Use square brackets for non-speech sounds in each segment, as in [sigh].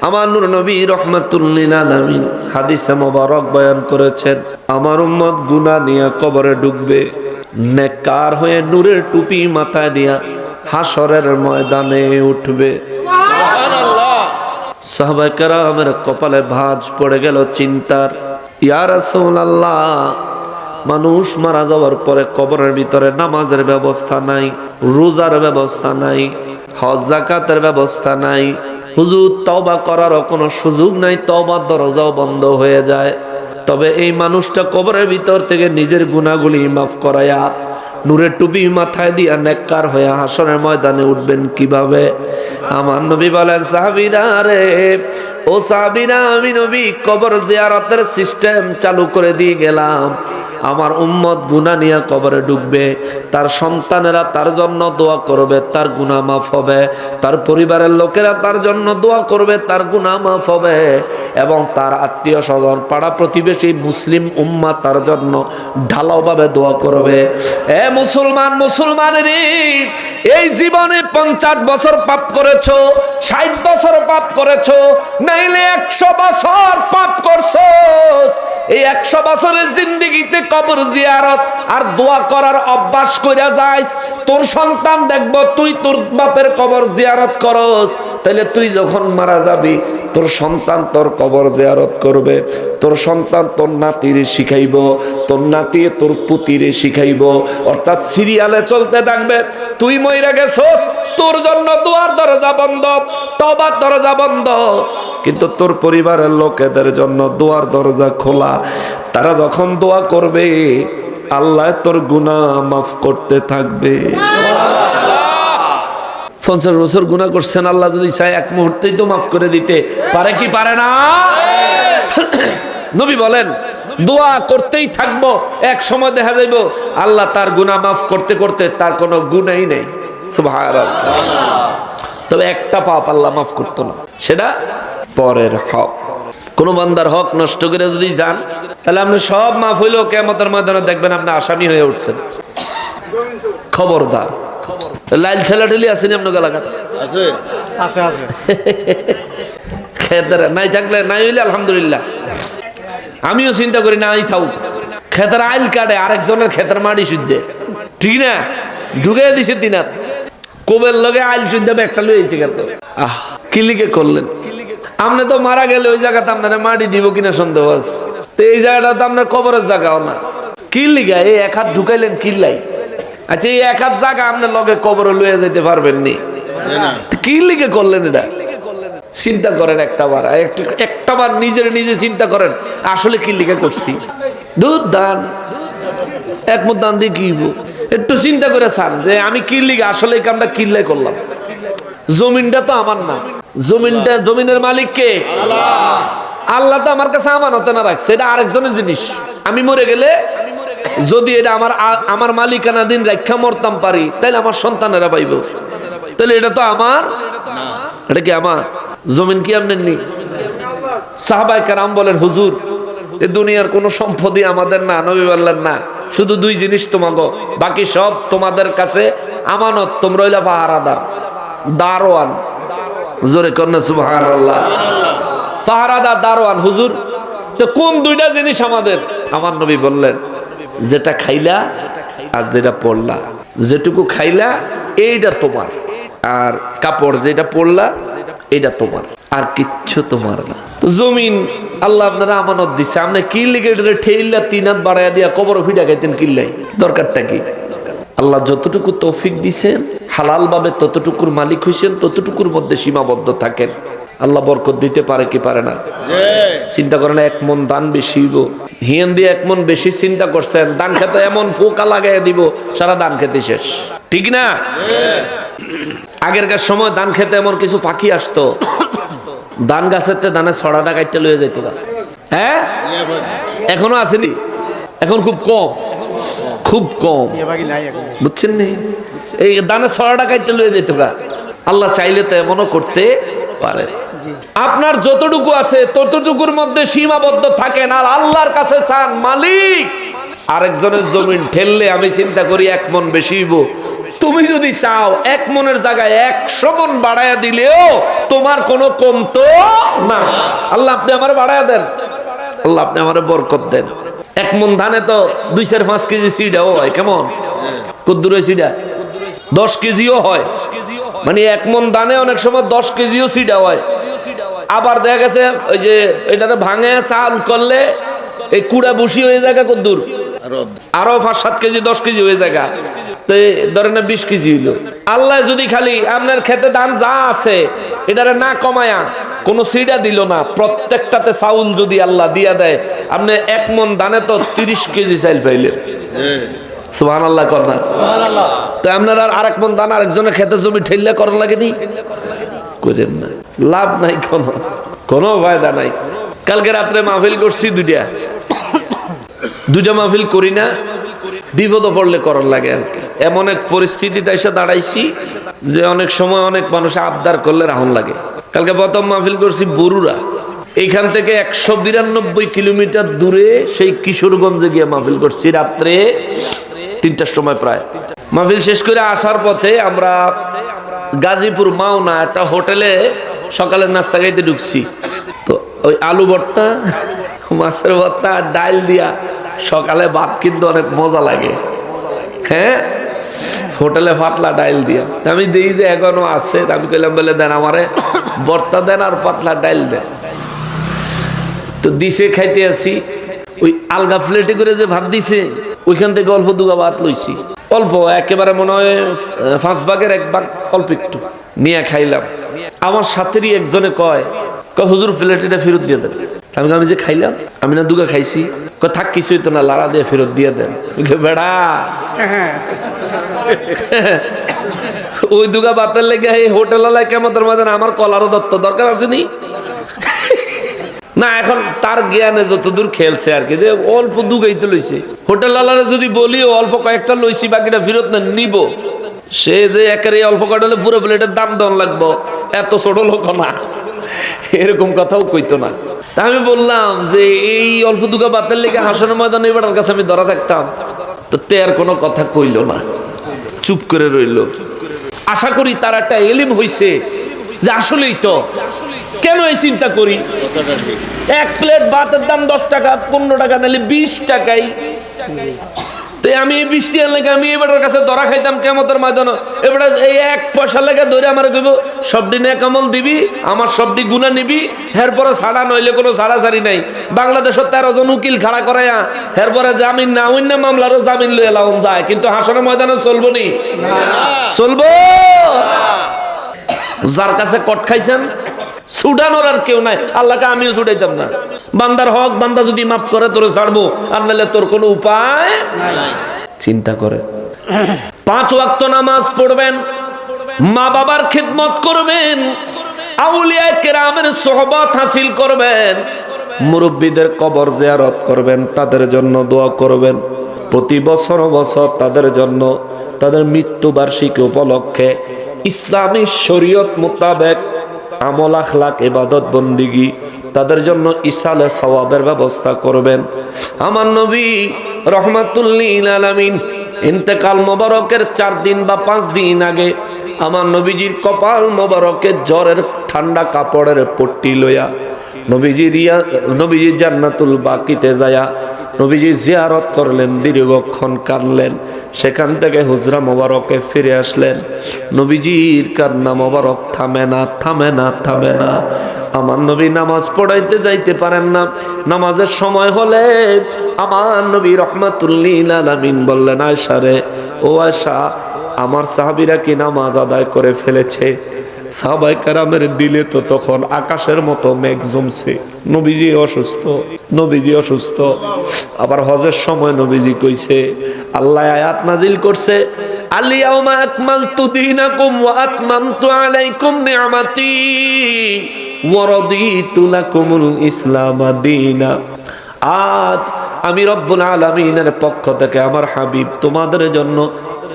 আমার নূর নবী রহমাতুল্লিল আলামিন হাদিসে মোবারক বয়ান করেছেন আমার উম্মত গুনাহ নিয়ে কবরে ডুববে নেকার হয়ে নূরের টুপি মাথায় দিয়া হাসরের ময়দানে উঠবে। সাহাবায়ে কেরামের কপালে ভাঁজ পড়ে গেল চিন্তার ইয়া আল্লাহ মানুষ মারা যাওয়ার পরে কবরের ভিতরে নামাজের ব্যবস্থা নাই রোজার ব্যবস্থা নাই হজ জাকাতের ব্যবস্থা নাই হুজুর, তওবা করারও কোনো সুযোগ নাই, তওবার দরজাও বন্ধ হয়ে যায়। তবে এই মানুষটা কবরের ভিতর থেকে নিজের গুণাগুলি মাফ করায়া, নূরের টুপি মাথায় দিয়া নেককার হয়ে হাসনের ময়দানে উঠবেন কীভাবে? আমার নবী বলেন, সাহাবিরা রে ও সাহাবিরা, আমি নবী কবর জিয়ারতের সিস্টেম চালু করে দিয়ে গেলাম। আমার উম্মত গুনা নিয়ে কবরে ডুববে তার সন্তানেরা তার জন্য দোয়া করবে, তার গুনা মাফ হবে, তার পরিবারের লোকেরা তার জন্য দোয়া করবে, তার গুনা মাফ হবে এবং তার আত্মীয় স্বজন পাড়া প্রতিবেশী মুসলিম উম্মা তার জন্য ঢালাওভাবে দোয়া করবে। এ মুসলমান মুসলমানের এই জীবনে পঞ্চাশ বছর পাপ করেছ, ষাট বছর পাপ করেছ একশো বছর পাপ করছ। এই একশো বছরের জিন্দিগিতে কবর জিয়ারত আর দোয়া করার অভ্যাস যাইস, তোর সন্তান দেখব তুই তোর বাপের কবর জিয়ারত করস। তাহলে তুই যখন মারা যাবি, তোর সন্তান তোর কবর করবে, তোর সন্তান তোর নাতিরে শিখাইব, তোর নাতি তোর পুতিরে শিখাইব। অর্থাৎ সিরিয়ালে চলতে থাকবে, তুই মইরা গেছস, তোর জন্য দুয়ার দরজা বন্ধ তবার দরজা বন্ধ। কিন্তু তোর পরিবারের লোকেদের জন্য দোয়ার দরজা খোলা। তারা যখন দোয়া করবে, আল্লাহ তোর গুনাহ মাফ করতে থাকবে। পঞ্চাশ বছর গুণা করছেন, আল্লাহ যদি চায় এক মুহূর্তেই তো মাফ করে দিতে। পারে কি পারে না? নবী বলেন, দোয়া করতেই থাকব, এক সময় দেখা যাইব, আল্লাহ তার গুনাহ মাফ করতে করতে তার কোনো গুণাই নেই। তবে একটা পাপ আল্লাহ মাফ করতো না। সেটা পরের হক। কোন বান্দার হক নষ্ট করে যদি যান তাহলে আপনি সব মাফ হইলেও কেমতের ময়দানে দেখবেন আপনি আসামি হয়ে উঠছেন। খবরদার। লাইল ঠেলা ঠেলি আসেনি আপনার এলাকাতে? আছে। [laughs] নাই থাকলে নাই হইলে আলহামদুলিল্লাহ। আমিও চিন্তা করি নাই থাক খেতার আইল কাটে আরেকজনের খেতার মাটি শুদ্ধে। ঠিক না ঢুকে দিছে তিনাত কোবের লগে আইল শুদ্ধে একটা লইছে খেত আহ কিলিকে করলেন? আপনি তো মারা গেলে ওই জায়গাতে আপনার মাটি দিব কিনা সন্দেহ আছে। তো এই জায়গাটা তো আপনার কবরের জায়গাও না। কিল্লিগা এই এক হাত ঢুকাইলেন কিল্লাই আচ্ছা এই এক হাত জায়গা আপনার লগে কবরে লইয়া যেতে পারবেন নি। কি লিখে করলেন এটা? চিন্তা করেন একটা বার একটু বার নিজের নিজে চিন্তা করেন আসলে কি লিখে করছি। দুধ দান। এক মত দান দিয়ে কি একটু চিন্তা করে চান যে আমি কি লিখে আসলে কামটা কিল্লাই করলাম? জমিনটা তো আমার না। জমিনটা জমিনের মালিক কে আল্লাহ তো আমার কাছে আমানতে না রাখছে এটা আরেকজনের জিনিস। আমি মরে গেলে যদি এটা আমার আমার মালিকানা দিন রক্ষা মরতাম পারি তাহলে আমার সন্তানেরা পাইব। তাহলে এটা তো আমার? এটা কি আমার? জমিন কি আপনার নি? সাহাবাই কারাম বলেন হুজুর এ দুনিয়ার কোনো সম্পদই আমাদের না নবী বললেন না। শুধু দুই জিনিস তোমাগো বাকি সব তোমাদের কাছে আমানত তোমরা হইলা পাহারাদার দারোয়ান। জোরে কন্যা সুবাহান আল্লাহ পাহারাদার দারোয়ান, হুজুর, তো কোন দুইটা জিনিস আমাদের? আমার নবী বললেন, যেটা খাইলা আর যেটা পড়লা। যেটুকু খাইলা, এইটা তোমার। আর কাপড় যেটা পড়লা এটা তোমার। আর কিচ্ছু তোমার না। তো জমিন, আল্লাহ আপনারা আমানত দিছে। আপনি কি লিগে ঠেইলা তিন হাত বাড়াইয়া দিয়া কবর ফিডা খাইতেন, কিল্লাই। দরকারটা কি? আল্লাহ যতটুকু তৌফিক দিছেন হালাল ভাবে ততটুকুর মালিক হইছেন ততটুকুর মধ্যে সীমাবদ্ধ থাকেন। আল্লাহ বরকত দিতে পারে কি পারে না? চিন্তা করেন এক মন দান বেশি হইব। হিয়ান দিয়ে এক মন বেশি চিন্তা করছেন দান খেতে এমন ফোকা লাগাই দিব সারা দান খেতে শেষ। ঠিক না? আগেরকার সময় ধান খেতে এমন কিছু পাখি আসতো। ধান গাছের তে ধানের ছড়াটা কাটতে লয়ে যেত। হ্যাঁ? এখনও আসেনি? এখন খুব কম। খুব কম। বুঝছেন নি? এই দানের ছড়াটা কাটতে লয়ে যেত গা। আল্লাহ চাইলে তো এমনও করতে পারে। আপনার যতটুকু আছে ততটুকুর মধ্যে সীমাবদ্ধ থাকেন আর আল্লাহর কাছে চান মালিক। আরেকজনের জমিন ঠেললে আমি চিন্তা করি এক মন বেশি হইব। তুমি যদি চাও এক মনের জায়গায় একশো মন বাড়াইয়া দিলেও তোমার কোনো কমতো না। আল্লাহ আপনি আমার বাড়াইয়া দেন। আল্লাহ আপনি আমার বরকত দেন। এক মন ধানে তো দুই চার পাঁচ কেজি সিডাও হয় কেমন? কদ্দুর সিডা। দশ কেজিও হয়। মানে এক মন দানে অনেক সময় দশ কেজিও সিডা হয়। আবার দেখা গেছে ওই যে এটাতে ভাঙে চাল করলে এই কুড়া বসি হয়ে যায় কদ্দুর। আরও পাঁচ সাত কেজি দশ কেজি হয়ে যায় তো এই ধরেন না বিশ কেজি হইল। আল্লাহ যদি খালি আপনার খেতে ধান যা আছে এটারে না কমায়া কোন সিডা দিল না প্রত্যেকটাতে চাউল যদি আল্লাহ দিয়া দেয় আপনি এক মন দানে তো তিরিশ কেজি চাইল পাইলেন। সুহান আল্লাহ কর না। তো আপনার আর আরেক মন দান আরেকজনের খেতে জমি ঠেললে করার লাগেনি? করেন না। লাভ নাই কোনো কোনো ফায়দা নাই। কালকে রাত্রে মাহফিল করছি দুইটা। দুইটা মাহফিল করি না বিপদ পড়লে করার লাগে আর কি। এমন এক পরিস্থিতিতে এসে দাঁড়াইছি যে অনেক সময় অনেক মানুষ আবদার করলে রাহুল লাগে। কালকে প্রথম মাহফিল করছি বরুরা এইখান থেকে একশো বিরানব্বই কিলোমিটার দূরে সেই কিশোরগঞ্জে গিয়ে মাহফিল করছি রাত্রে তিনটার সময় প্রায়। মাহফিল শেষ করে আসার পথে আমরা গাজীপুর মাওনা একটা হোটেলে সকালের নাস্তা খাইতে ঢুকছি। তো ওই আলু ভর্তা, মাছের ভর্তা আর ডাইল দিয়া সকালে ভাত কিন্তু অনেক মজা লাগে। হ্যাঁ? হোটেলে পাতলা ডাইল দিয়া। আমি দেখি যে এখনও আছে, আমি কইলাম বলে দেন আমারে। ভর্তা দেন আর পাতলা ডাইল দেন। তো দিছে খাইতে আসি ওই আলগা প্লেটে করে যে ভাত দিছে ওইখান থেকে অল্প দুগা ভাত লইছি। অল্প একেবারে মনে হয় পাঁচ ভাগের এক ভাগ অল্প একটু নিয়ে খাইলাম। আমার সাথেরই একজনে কয় কয় হুজুর প্লেট এটা ফেরত দিয়ে দেন। আমি আমি যে খাইলাম আমি না দুগা খাইছি। কয় থাক কিছুই তো না লাড়া দিয়ে ফেরত দিয়ে দেন। বেড়া। [laughs] ওই দুগা বাতের লেগে এই হোটেল কেমন মাঝে আমার কলারও দত্ত দরকার আছে নি? না, এখন তার জ্ঞানে যতদূর খেলছে আর কি। যে অল্প দুগাই তো লইছে। হোটেল আলারে যদি বলি অল্প কয়েকটা লইছি, বাকিটা ফেরত না নিব। সে যে একের এই অল্প কয়টা হলে পুরো প্লেটের দাম দেওয়ান লাগবো। এত ছোট লোক না। এরকম কথাও কইতো না। তা আমি বললাম যে, এই অল্প দুগা বাতের লেগে হাসানোর ময়দান এবার কাছে আমি ধরা থাকতাম। তো তে আর কোনো কথা কইলো না। চুপ করে রইল। আশা করি তার একটা এলিম হইছে যে আসলেই তো। কেন এই চিন্তা করি? এক প্লেট ভাতের দাম দশ টাকা, পনেরো টাকা, নাহলে বিশ টাকাই। তাই আমি এই বৃষ্টি লেগে আমি এবারের কাছে ধরা খাইতাম কেমতের ময়দানে। এবারে এই এক পয়সা লেগে ধরে আমার কইব সবডি নে কামল দিবি আমার সবটি গুণা নিবি এরপরে ছাড়া নইলে কোনো ছাড়া ছাড়ি নাই। বাংলাদেশের তেরো জন উকিল খাড়া করাইয়া এরপরে জামিন না অন্য মামলারও জামিন লয়ে লাউন যায়। কিন্তু হাসনের ময়দানে চলবো নি। চলবো? যার কাছে কট খাইছেন ছুটানোর আর কেউ নাই। আল্লাহকে আমিও ছুটাইতাম না। বান্দার হক, বান্দা যদি মাফ করে, তোরে ছাড়বো। আর নাহলে তোর কোনো উপায় চিন্তা করে। পাঁচ ওয়াক্ত নামাজ পড়বেন। মা বাবার খিদমত করবেন। আউলিয়া কেরামের সোহবত হাসিল করবেন। মুরব্বীদের কবর জিয়ারত করবেন। তাদের জন্য দোয়া করবেন। প্রতি বছর বছর তাদের জন্য তাদের মৃত্যুবার্ষিকী উপলক্ষে ইসলামী শরীয়ত মোতাবেক আমল, আখলাক, ইবাদত, বন্দিগি, তাদের জন্য ইসালে সওয়াবের ব্যবস্থা করবেন। আমার নবী রহমাতুল্লিল ইন্তেকাল মোবারকের চার দিন বা পাঁচ দিন আগে আমার নবীজির কপাল মোবারকের জ্বরের ঠান্ডা কাপড়ের পট্টি লইয়া নবীজি রিয়া নবীজি জান্নাতুল বাকিতে যায়া নবীজি জিয়ারত করলেন, দীর্ঘক্ষণ কাঁদলেন, সেখান থেকে হুজরা মোবারকে ফিরে আসলেন। নবীজির কান্না মোবারক থামে না থামে না থামে না। আমার নবী নামাজ পড়াইতে যাইতে পারেন না। নামাজের সময় হলে আমার নবী রহমাতুল্লিল আলামিন বললেন আয়সা রে, ও আয়সা আমার সাহাবিরা কি নামাজ আদায় করে ফেলেছে? সাহাবাই কারামের দিলে তো তখন আকাশের মতো মেঘ জমছে। নবীজি অসুস্থ নবীজি অসুস্থ। আবার হজের সময় নবীজি কইছে, আল্লাহ আয়াত নাজিল করছে আলিয়াউমা আকমালতু দীনাকুম ওয়া আতমামতু আলাইকুম নি'মাতি ওয়া রাদিতু লাকুমুল ইসলাম দীনা। আজ আমি রব্বুল আলামিনের পক্ষ থেকে আমার হাবিব তোমাদের জন্য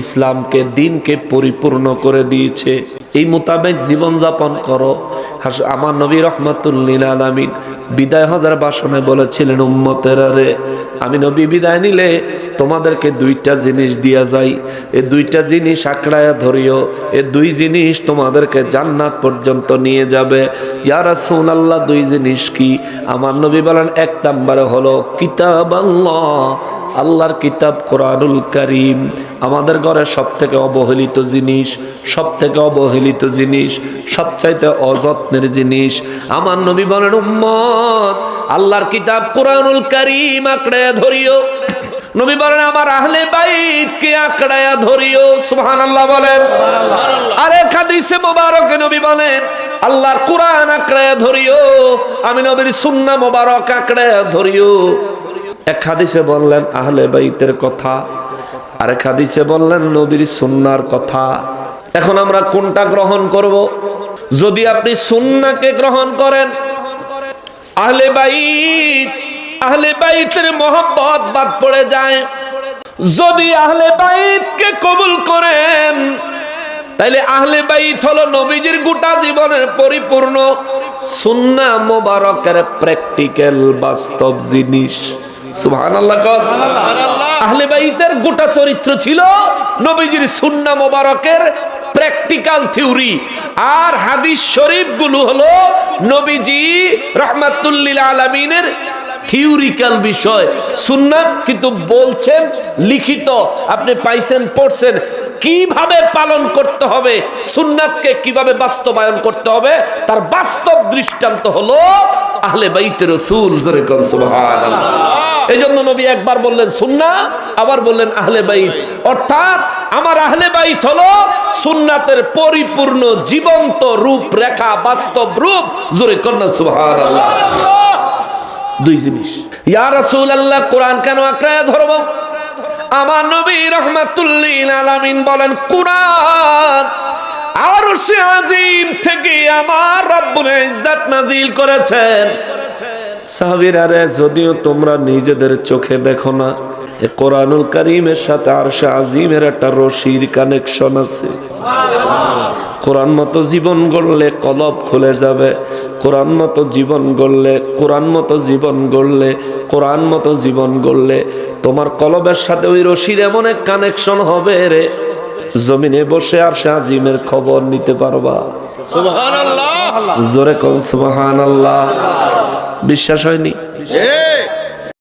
ইসলামকে, দিনকে পরিপূর্ণ করে দিয়েছে। এই মোতাবেক জীবন যাপন করো আমার নবী রহমাতুল্লিল আলমিন বিদায় হজার বাসনে বলেছিলেন, উম্মতের রে, আমি নবী বিদায় নিলে তোমাদেরকে দুইটা জিনিস দিয়া যাই। এই দুইটা জিনিস আঁকড়ায়া ধরিও। এ দুই জিনিস তোমাদেরকে জান্নাত পর্যন্ত নিয়ে যাবে। ইয়ারা আল্লাহ দুই জিনিস কি? আমার নবী বলেন, এক নাম্বারে হলো কিতাব আল্লাহ আল্লাহর কিতাব কোরআনুল করিম আমাদের ঘরে সব থেকে অবহেলিত জিনিস সব থেকে অবহেলিত জিনিস সবচাইতে অযত্নের জিনিস আমার নবী বলেন উম্মত আল্লাহর কিতাব কোরআনুল করিম আঁকড়ে ধরিও। নবী বলেন আমার আহলে বাইত কে আঁকড়ায়া ধরিও। সুবহান আল্লাহ বলেন আরে হাদিসে মোবারকে নবী বলেন আল্লাহর কোরআন আঁকড়ায়া ধরিও আমি নবীর সুন্নাহ মোবারক আঁকড়ায়া ধরিও। এক হাদিসে বললেন, আহলে বাইতের কথা। আরেক হাদিসে বললেন, নবীর সুন্নার কথা। এখন আমরা কোনটা গ্রহণ করব? যদি আপনি সুন্নাকে গ্রহণ করেন, আহলে বাইত, আহলে বাইতের মোহব্বত বাদ পড়ে যায়। যদি আহলে বাইতকে কবুল করেন, তাইলে আহলে বাইত হলো নবীজির গোটা জীবনের পরিপূর্ণ সুন্না মোবারকের প্র্যাকটিক্যাল বাস্তব জিনিস। সুবহানাল্লাহ কর। আহলে বাইতের গোটা চরিত্র ছিল নবীজির মোবারকের প্র্যাকটিক্যাল থিওরি। আর হাদিস শরীফগুলো হলো নবীজি রহমাতুল্লিল আলমিনের থিওরিক্যাল বিষয়। সুন্নাত কিন্তু বলছেন লিখিত। আপনি পাইছেন পড়ছেন। কীভাবে পালন করতে হবে? সুন্নাতকে কীভাবে বাস্তবায়ন করতে হবে? তার বাস্তব দৃষ্টান্ত হলো আহলে বাইতে রসুল জোরে কর এই জন্য নবী একবার বললেন সুন্না আবার বললেন আহলে বাইত। অর্থাৎ আমার আহলে বাইত হলো সুন্নাতের পরিপূর্ণ জীবন্ত রূপ রেখা বাস্তব রূপ। জোরে কন্যা সুহার দুই জিনিস। ইয়া রাসূল আল্লাহ কোরআন কেন আঁকড়ায় ধরব? আমার নবী রহমাতুল্লিল আলামিন বলেন, কোরআন আর সে থেকে আমার রব্বুল ইজ্জাত নাজিল করেছেন। সাহাবিরারে যদিও তোমরা নিজেদের চোখে দেখো না কোরআনুল করিমের সাথে আর সে আজিমের একটা রশির কানেকশন আছে। কোরআন মতো জীবন গড়লে কলব খুলে যাবে কোরআন মতো জীবন গড়লে কোরআন মতো জীবন গড়লে কোরআন মতো জীবন গড়লে তোমার কলবের সাথে ওই রশির এমন এক কানেকশন হবে রে। জমিনে বসে আর সে আজিমের খবর নিতে পারবা। জোরে কন সুবহান আল্লাহ বিশ্বাস হয়নি?